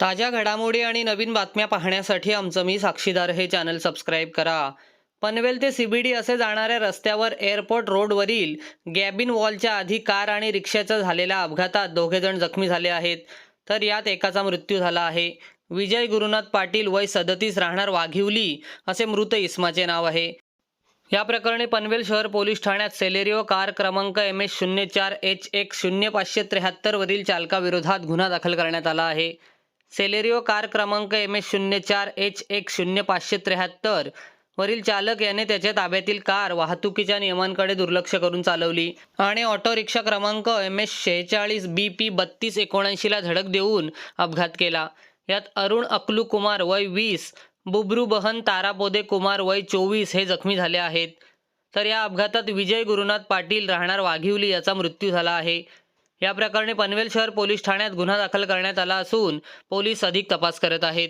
ताज्या घडामोडी आणि नवीन बातम्या पाहण्यासाठी आमचं मी साक्षीदार हे चॅनल सबस्क्राईब करा. पनवेल ते सीबीडी असे जाणाऱ्या रस्त्यावर एअरपोर्ट रोडवरील गॅबिन वॉलच्या आधी कार आणि रिक्षाच्या झालेल्या अपघातात दोघेजण जखमी झाले आहेत. तर यात एकाचा मृत्यू झाला आहे. विजय गुरुनाथ पाटील वय सदतीस राहणार वाघिवली असे मृत इस्माचे नाव आहे. या प्रकरणी पनवेल शहर पोलीस ठाण्यात सेलेरिओ कार क्रमांक एम एस शून्य चार एच एक शून्य पाचशे त्र्याहत्तरवरील चालकाविरोधात गुन्हा दाखल करण्यात आला आहे. सेलेरिओ कार क्रमांक एम एस शून्य चार एच एक शून्य पाचशे त्र्याहत्तर. वरील चालक याने त्याच्या ताब्यातील कार वाहतुकीच्या नियमांकडे दुर्लक्ष करून चालवली. आणि ऑटो रिक्षा क्रमांक एम एस शेहेचाळीस बी पी बत्तीस एकोणऐंशीला धडक देऊन अपघात केला. यात अरुण अकलू कुमार वय वीस बुब्रुबहन तारापोदे कुमार वय चोवीस हे जखमी झाले आहेत. तर या अपघातात विजय गुरुनाथ पाटील राहणार वाघिवली याचा मृत्यू झाला आहे. या प्रकरणी पनवेल शहर पोलीस ठाण्यात गुन्हा दाखल करण्यात आला असून पोलीस अधिक तपास करत आहेत.